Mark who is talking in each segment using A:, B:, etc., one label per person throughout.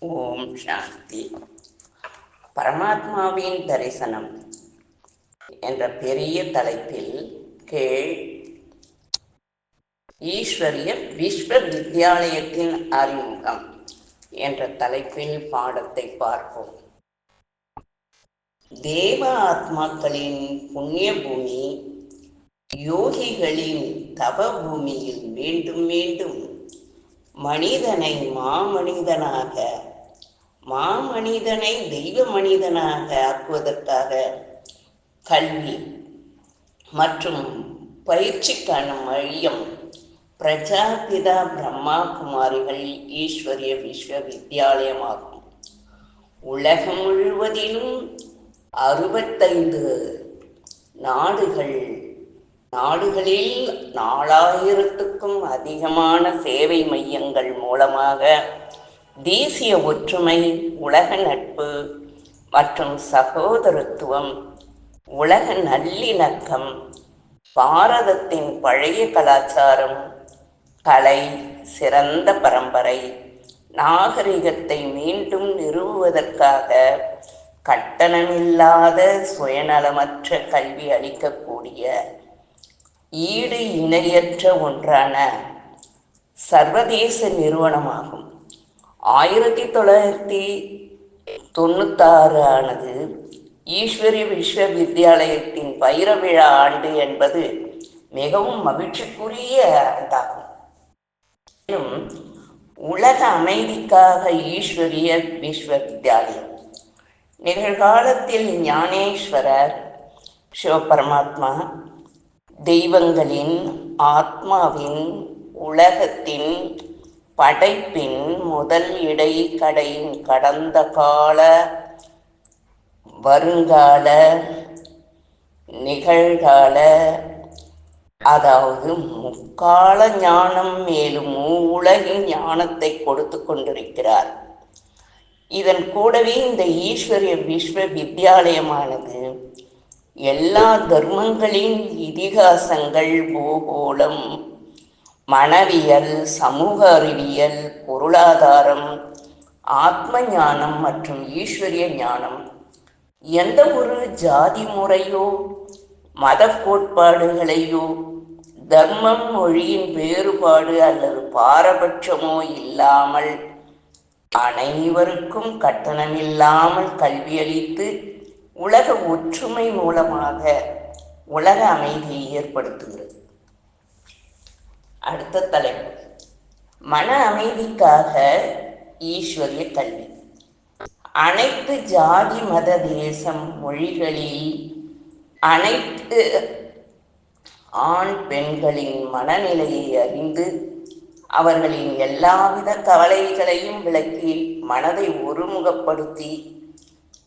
A: ஓம் சாந்தி. பரமாத்மாவின் தரிசனம் என்ற பெரிய தலைப்பில் கீழ் ஈஸ்வரிய விஸ்வ வித்யாலயத்தின் அறிமுகம் என்ற தலைப்பில் பாடத்தை பார்ப்போம். தேவ ஆத்மாக்களின் புண்ணிய பூமி யோகிகளின் தவ பூமியில் மீண்டும் மீண்டும் மனிதனை மாமனிதனாக மாமனிதனை தெய்வ மனிதனாக ஆக்குவதற்காக கல்வி மற்றும் பயிற்சிக்கான மையம் பிரஜாபிதா பிரம்மா குமாரிகள் ஈஸ்வரிய விஸ்வ வித்யாலயமாகும் உலகம் முழுவதிலும் அறுபத்தைந்து நாடுகள் நாடுகளில் நாலாயிரத்துக்கும் அதிகமான சேவை மையங்கள் மூலமாக தேசிய ஒற்றுமை உலக நட்பு மற்றும் சகோதரத்துவம் உலக நல்லிணக்கம் பாரதத்தின் பழைய கலாச்சாரம் கலை சிறந்த பரம்பரை நாகரிகத்தை மீண்டும் நிறுவுவதற்காக கட்டணமில்லாத சுயநலமற்ற கல்வி அளிக்கக்கூடிய ஈடு இணையற்ற ஒன்றான சர்வதேச நிறுவனமாகும். ஆயிரத்தி தொள்ளாயிரத்தி தொண்ணூத்தாறு ஆனது ஈஸ்வரி விஸ்வ வித்யாலயத்தின் வைர விழா ஆண்டு என்பது மிகவும் மகிழ்ச்சிக்குரிய ஆண்டாகும் மேலும் உலக அமைதிக்காக ஈஸ்வரிய விஸ்வ வித்யாலயம் நிகழ்காலத்தில் ஞானேஸ்வரர் சிவபரமாத்மா தெய்வங்களின் ஆத்மாவின் உலகத்தின் படைப்பின் முதல் இடை கடையின் கடந்த கால வருங்கால நிகழ்கால அதாவது முக்கால ஞானம் மேலும் உலகின் ஞானத்தை கொடுத்து கொண்டிருக்கிறார். இதன் கூடவே இந்த ஈஸ்வரிய விஸ்வ வித்யாலயமானது எல்லா தர்மங்களின் இதிகாசங்கள் பூகோளம் மனவியல் சமூக அறிவியல் பொருளாதாரம் ஆத்ம ஞானம் மற்றும் ஈஸ்வரிய ஞானம். எந்த ஒரு ஜாதி முறையோ மத கோட்பாடுகளையோ தர்மம் மொழியின் வேறுபாடு அல்லது பாரபட்சமோ இல்லாமல் அனைவருக்கும் கட்டணமில்லாமல் கல்வியளித்து உலக ஒற்றுமை மூலமாக உலக அமைதியை ஏற்படுத்துகிறது. அடுத்த தலைப்பு. மன அமைதிக்காக ஈஸ்வரிய கல்வி. அனைத்து ஜாதி மத தேசம் மொழிகளில் அனைத்து ஆண் பெண்களின் மனநிலையை அறிந்து அவர்களின் எல்லாவித கவலைகளையும் விளக்கி மனதை ஒருமுகப்படுத்தி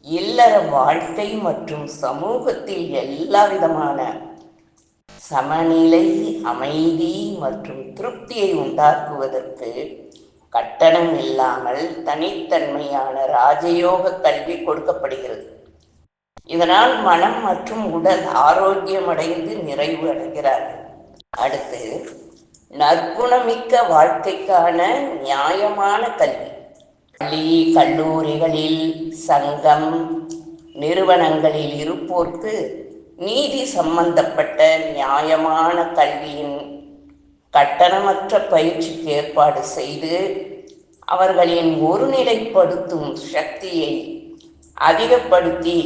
A: இல்லற வாழ்க்கை மற்றும் சமூகத்தில் எல்லா விதமான சமநிலை அமைதி மற்றும் திருப்தியை உண்டாக்குவதற்கு கட்டணம் இல்லாமல் தனித்தன்மையான ராஜயோக கல்வி கொடுக்கப்படுகிறது. இதனால் மனம் மற்றும் உடல் ஆரோக்கியமடைந்து நிறைவு அடைகிறார்கள் அடுத்து நற்குணமிக்க வாழ்க்கைக்கான நியாயமான கல்வி. பள்ளி கல்லூரிகளில் சங்கம் நிறுவனங்களில் இருப்போர்க்கு நீதி சம்பந்தப்பட்ட நியாயமான கல்வியின் கட்டணமற்ற பயிற்சிக்கு ஏற்பாடு செய்து அவர்களின் ஒருநிலைப்படுத்தும் சக்தியை அதிகப்படுத்தி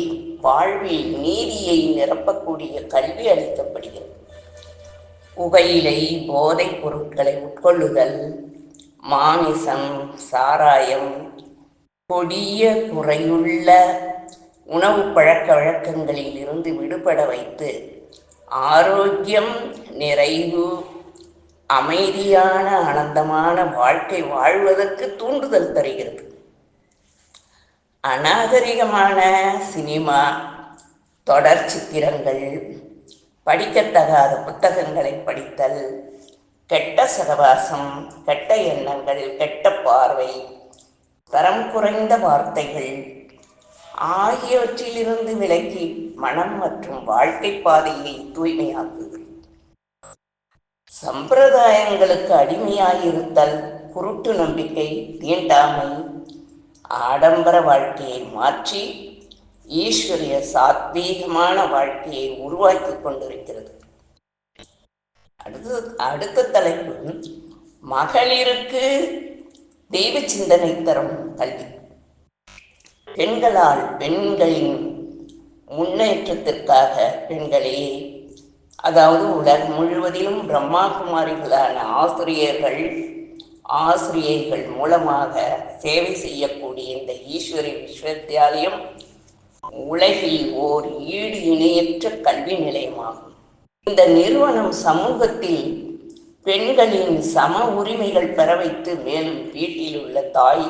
A: வாழ்வில் நீதியை நிரப்பக்கூடிய கல்வி அளிக்கப்படுகிறது. புகையிலை போதைப் பொருட்களை உட்கொள்ளுதல் மாமிசம் சாராயம். கொடிய குறையுள்ள உணவு பழக்க வழக்கங்களில் இருந்து விடுபட வைத்து ஆரோக்கியம் நிறைவு அமைதியான ஆனந்தமான வாழ்க்கை வாழ்வதற்கு தூண்டுதல் தருகிறது. அநாகரிகமான சினிமா தொடர் சித்திரங்கள் படிக்கத்தகாத புத்தகங்களை படித்தல் கெட்ட சகவாசம் கெட்ட எண்ணங்கள் கெட்ட பார்வை தரம் குறைந்த வார்த்தைகள் ஆகியவற்றிலிருந்து விலகி மனம் மற்றும் வாழ்க்கை பாதையை தூய்மையாக்குது. சம்பிரதாயங்களுக்கு அடிமையாயிருத்தல் குருட்டு நம்பிக்கை தீண்டாமை ஆடம்பர வாழ்க்கையை மாற்றி ஈஸ்வரிய சாத்வீகமான வாழ்க்கையை உருவாக்கி கொண்டிருக்கிறது. அடுத்து அடுத்த தலைப்பு. மகளிருக்கு தெய்வ சிந்தனை தரும் கல்வி. பெண்களால் பெண்களின் முன்னேற்றத்திற்காக பெண்களே அதாவது உலகம் முழுவதிலும் பிரம்மா குமாரிகளான ஆசிரியர்கள் ஆசிரியர்கள் மூலமாக சேவை செய்யக்கூடிய இந்த ஈஸ்வரி விஸ்வவித்யாலயம் உலகில் ஓர் ஈடு இணையற்ற கல்வி நிலையமாகும். இந்த நிறுவனம் சமூகத்தில் பெண்களின் சம உரிமைகள் பெற வைத்து மேலும் வீட்டில் உள்ள தாய்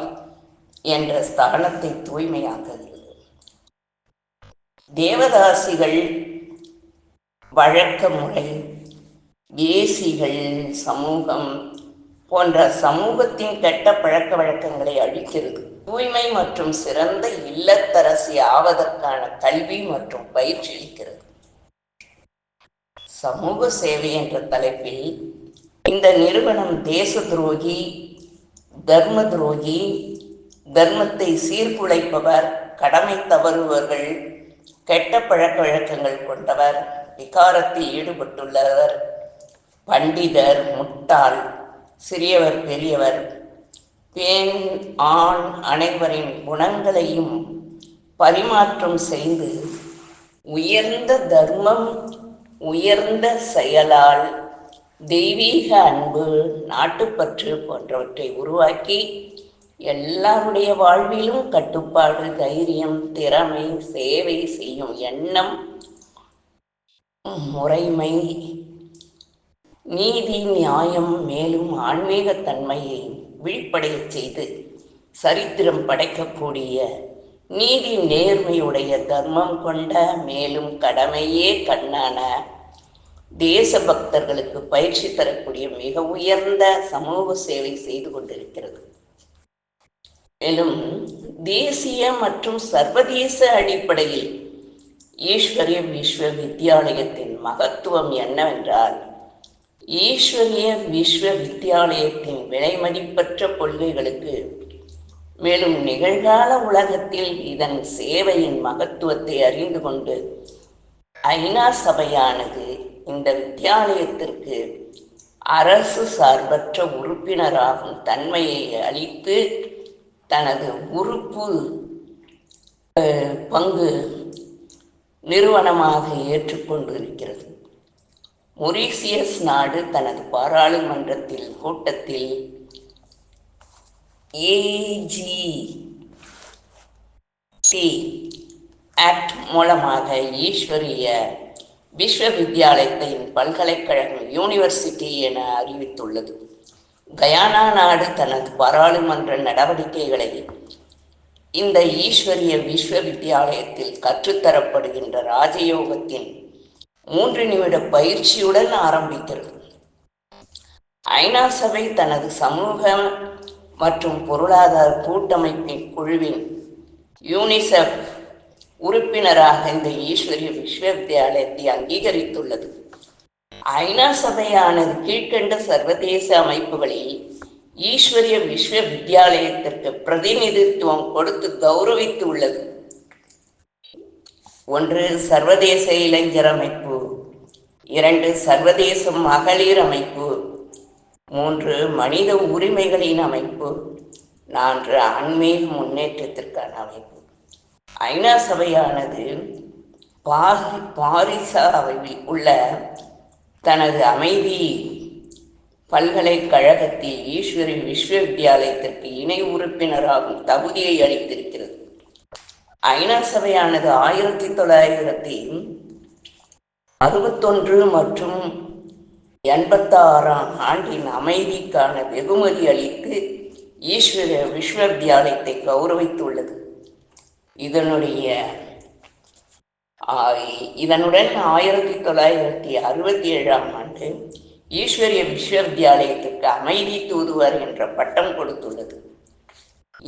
A: என்ற ஸ்தானத்தை தூய்மையாக்குகிறது. தேவதாசிகள் வழக்க முறை தேசிகள் சமூகம் போன்ற சமூகத்தின் கெட்ட பழக்க வழக்கங்களை அழிக்கிறது. தூய்மை மற்றும் சிறந்த இல்லத்தரசி ஆவதற்கான கல்வி மற்றும் பயிற்சி அளிக்கிறது. சமூக சேவை என்ற தலைப்பில் இந்த நிறுவனம் தேச துரோகி தர்ம துரோகி தர்மத்தை சீர்குலைப்பவர் கடமை தவறுபவர்கள் கெட்ட பழக்க வழக்கங்கள் கொண்டவர் விகாரத்தில் ஈடுபட்டுள்ளவர் பண்டிதர் முட்டாள் சிறியவர் பெரியவர் பெண் ஆண் அனைவரின் குணங்களையும் பரிமாற்றம் செய்து உயர்ந்த தர்மம் உயர்ந்த செயலால் தெய்வீக அன்பு நாட்டுப்பற்று போன்றவற்றை உருவாக்கி எல்லாருடைய வாழ்விலும் கட்டுப்பாடு தைரியம் திறமை சேவை செய்யும் எண்ணம் முறைமை நீதி நியாயம் மேலும் ஆன்மீகத் தன்மையை செய்து சரித்திரம் படைக்கக்கூடிய நீதி நேர்மையுடைய தர்மம் கொண்ட மேலும் கடமையே கண்ணான தேச பக்தர்களுக்கு பயிற்சி தரக்கூடிய மிக உயர்ந்த சமூக சேவை செய்து கொண்டிருக்கிறது. மேலும் தேசிய மற்றும் சர்வதேச அடிப்படையில் ஈஸ்வரிய விஸ்வ வித்யாலயத்தின் மகத்துவம் என்னவென்றால் ஈஸ்வரிய விஸ்வ வித்யாலயத்தின் விலைமதிப்பற்ற கொள்கைகளுக்கு மேலும் நிகழ்கால உலகத்தில் இதன் சேவையின் மகத்துவத்தை அறிந்து கொண்டு ஐநா சபையானது இந்த வித்தியாலயத்திற்கு அரசு சார்பற்ற உறுப்பினராகும் தன்மையை அளித்து தனது உறுப்பு பங்கு நிறுவனமாக ஏற்றுக்கொண்டு இருக்கிறது மொரீசியஸ் நாடு தனது பாராளுமன்றத்தில் கூட்டத்தில் ஏஜி டி ஆக்ட் மூலமாக ஈஸ்வரிய விஸ்வவித்யாலயத்தையும் பல்கலைக்கழகம் யூனிவர்சிட்டி என அறிவித்துள்ளது. கயானா நாடு தனது பாராளுமன்ற நடவடிக்கைகளை இந்த ஈஸ்வரிய விஸ்வவித்யாலயத்தில் கற்றுத்தரப்படுகின்ற ராஜயோகத்தின் மூன்று நிமிட பயிற்சியுடன் ஆரம்பிக்கிறது. ஐநா சபை தனது சமூக மற்றும் பொருளாதார கூட்டமைப்பின் குழுவின் யூனிசெஃப் உறுப்பினராக இந்த ஈஸ்வரிய விஸ்வவித்யாலயத்தை அங்கீகரித்துள்ளது. ஐநா சபையானது கீழ்கண்ட சர்வதேச அமைப்புகளில் ஈஸ்வரிய விஸ்வவித்யாலயத்திற்கு பிரதிநிதித்துவம் கொடுத்து கௌரவித்து உள்ளது ஒன்று சர்வதேச இளைஞர் அமைப்பு. இரண்டு சர்வதேச மகளிர் அமைப்பு. மூன்று மனித உரிமைகளின் அமைப்பு. நான்கு ஆன்மீக முன்னேற்றத்திற்கான அமைப்பு. ஐநா சபையானது பாரி பாரிசாவில் உள்ள தனது அமைதி பல்கலைக்கழகத்தில் ஈஸ்வரி விஸ்வவித்யாலயத்திற்கு இணை உறுப்பினராகும் தகுதியை அளித்திருக்கிறது. ஐநா சபையானது ஆயிரத்தி தொள்ளாயிரத்தி அறுபத்தொன்று மற்றும் எண்பத்தாறாம் ஆண்டின் அமைதிக்கான வெகுமதி அளித்து ஈஸ்வர விஸ்வவித்யாலயத்தை கௌரவித்துள்ளது. இதனுடைய இதனுடன் ஆயிரத்தி தொள்ளாயிரத்தி அறுபத்தி ஏழாம் ஆண்டு ஈஸ்வரிய விஸ்வவித்யாலயத்திற்கு அமைதி தூதுவர் என்ற பட்டம் கொடுத்துள்ளது.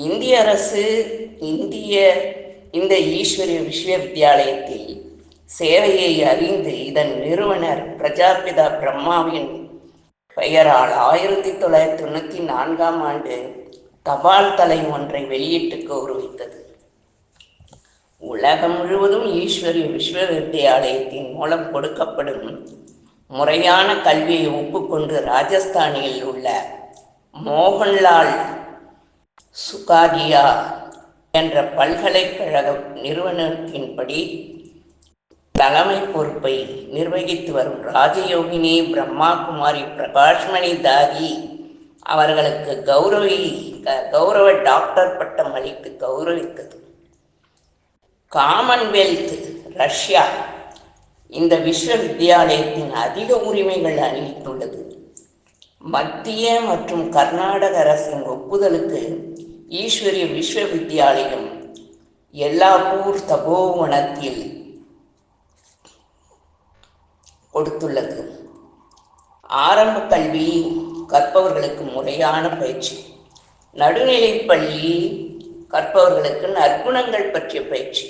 A: இந்திய அரசு இந்திய இந்த ஈஸ்வரிய விஸ்வவித்யாலயத்தில் சேவையை அறிந்து இதன் நிறுவனர் பிரஜாபிதா பிரம்மாவின் பெயரால் ஆயிரத்தி தொள்ளாயிரத்தி தொண்ணூற்றி நான்காம் ஆண்டு தபால் தலை ஒன்றை வெளியீட்டுக்கு கௌரவித்தது. உலகம் முழுவதும் ஈஸ்வரிய விஸ்வவித்யாலயத்தின் மூலம் கொடுக்கப்படும் முறையான கல்வியை ஒப்புக்கொண்டு ராஜஸ்தானில் உள்ள மோகன்லால் சுகாதியா என்ற பல்கலைக்கழக நிறுவனத்தின்படி தலைமை பொறுப்பை நிர்வகித்து வரும் ராஜயோகினி பிரம்மா குமாரி பிரகாஷ்மணி தாகி அவர்களுக்கு கௌரவி கௌரவ டாக்டர் பட்டம் அளித்து கௌரவித்தது. Commonwealth Russia. இந்த விஸ்வவித்யாலயத்தின் அதிக உரிமைகள் அளித்துள்ளது. மத்திய மற்றும் கர்நாடக அரசின் ஒப்புதலுக்கு ஈஸ்வரிய விஸ்வவித்யாலயம் எல்லாப்பூர் தபோவனத்தில் கொடுத்துள்ளது. ஆரம்ப கல்வி கற்பவர்களுக்கு முறையான பயிற்சி. நடுநிலைப்பள்ளி கற்பவர்களுக்கு நற்குணங்கள் பற்றிய பயிற்சி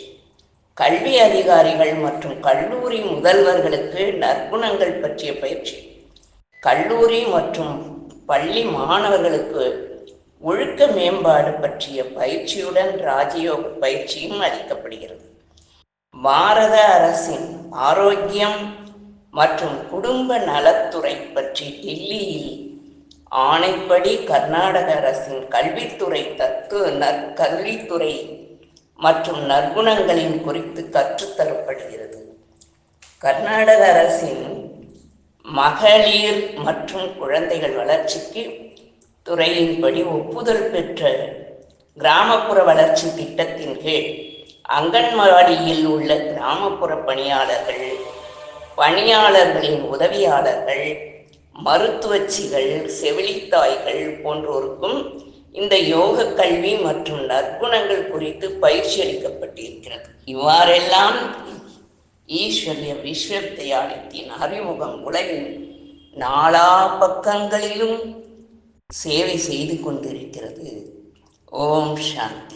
A: கல்வி அதிகாரிகள் மற்றும் கல்லூரி முதல்வர்களுக்கு நற்குணங்கள் பற்றிய பயிற்சி கல்லூரி மற்றும் பள்ளி மாணவர்களுக்கு ஒழுக்க மேம்பாடு பற்றிய பயிற்சியுடன் ராஜயோக பயிற்சியும் அளிக்கப்படுகிறது. பாரத அரசின் ஆரோக்கியம் மற்றும் குடும்ப நலத்துறை பற்றி டெல்லியில் ஆணைப்படி கர்நாடக அரசின் கல்வித்துறை தத்து நற்கல்வித்துறை மற்றும் நற்குணங்களின் குறித்து கற்றுத்தரப்படுகிறது. கர்நாடக அரசின் மகளிர் மற்றும் குழந்தைகள் வளர்ச்சிக்கு துறையின்படி ஒப்புதல் பெற்ற கிராமப்புற வளர்ச்சி திட்டத்தின் கீழ் அங்கன்வாடியில் உள்ள கிராமப்புற பணியாளர்கள் பணியாளர்களின் உதவியாளர்கள் மருத்துவச்சிகள் செவிலித்தாய்கள் போன்றோருக்கும் இந்த யோக கல்வி மற்றும் நற்குணங்கள் குறித்து பயிற்சி அளிக்கப்பட்டிருக்கிறது. இவ்வாறெல்லாம் ஈஸ்வரிய விஸ்வவித்யாலயத்தின் அறிமுகம் உலகின் நாலா பக்கங்களிலும் சேவை செய்து கொண்டிருக்கிறது. ஓம் சாந்தி.